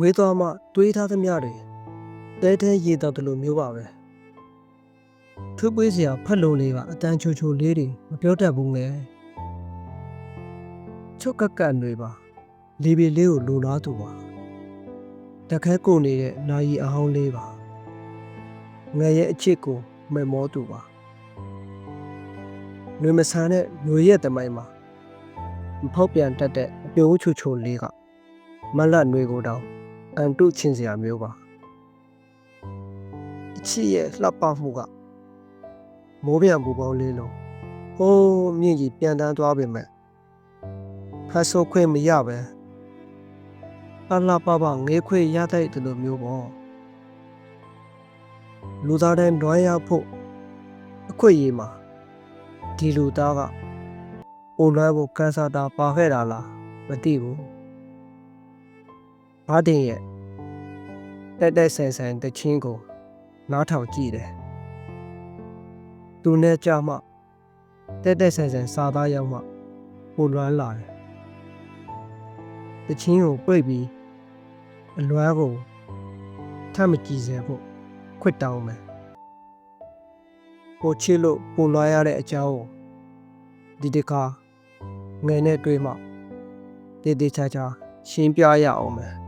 ဝေးသွားမှတွေးထားသမျှတွေတဲတဲရေတောက်တယ်လို့မျိုးပါပဲသူပွေးစရာဖက်လုံးလေးကအတန်ချိုချိုလေးတွေမပြောတတ်ဘူးငယ်ချုပ်ကက်ကက်တွေပါလီဘီလေးကိုလိုလားသူပါတခဲကိုနေတဲ့နာယီအဟောင်းလေးပါငယ်ရဲ့အချစ်ကိုမမောသူပါနှွေမဆန်တဲ့ညွေရဲ့တမိုင်းမှာမဖောက်ပြန်တတ်တဲ့အပြုံးချိုချိုလေးကမလတ်နှွေကိုတောင် အန်တုချင်းစရာမျိုးပါအချစ်ရဲ့လှပမှုကမိုးပြန်ပူပေါင်းလေးလုံးဟိုးမြင့်ကြီးပြန်တန်းသွားပေမဲ့ဖတ်ဆိုခွင့်မရပဲလှလှပပငေးခွေရတတ်တယ်လို့မျိုးပေါ့လူသားတိုင်းတွားရဖို့အခွင့်အရေးမှာဒီလူသားကပုံလွှဲဖို့ကန်ဆာတာပါခဲ့တာလားမသိဘူး ဘာတင်ရဲ့တက်တက်ဆန်ဆန်တချင်းကို နားထောင်ကြည့်တယ်သူနဲ့ကြမှတက်တက်ဆန်ဆန်စာသားရောက်မှပုံလွှမ်းလာတယ်တချင်းကိုပြိတ်ပြီးအလွမ်းကိုထပ်မကြည့်စေဖို့ခွတ်တောင်းမယ်ကိုချစ်လို့ပုံလွှမ်းရတဲ့အကြောင်းကိုဒီတခါငယ်နဲ့တွေ့မှတည်တည်ချာချာရှင်းပြရအောင်မယ်